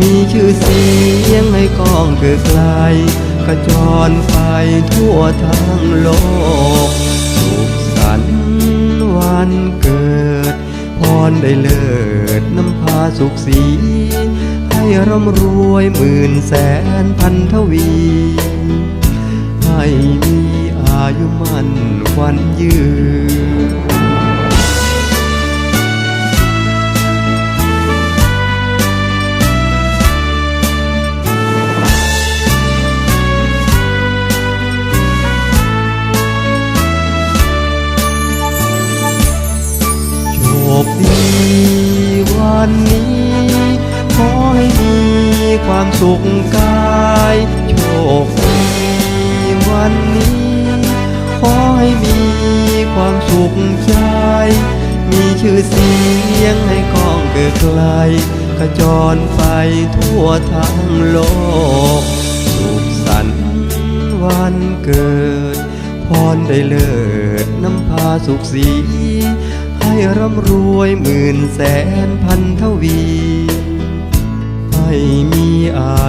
มีชื่อเสียงให้กองเกิดไกลกระจรไปทั่วทั้งโลก สุขสันต์วันเกิด พรได้เลิศน้ำพาสุขสี ให้ร่ำรวยหมื่นแสนพันทวี ให้มีอายุมั่นขวัญยืน ความสุขกายโชคดีวันนี้ ขอให้มีความสุขใจ มีชื่อเสียงให้กองเกิดไกลกระจรไปทั่วทั้งโลก สุขสันต์วันเกิด พรได้เลิศน้ำพาสุขสี ให้ร่ำรวยหมื่นแสนพันทวี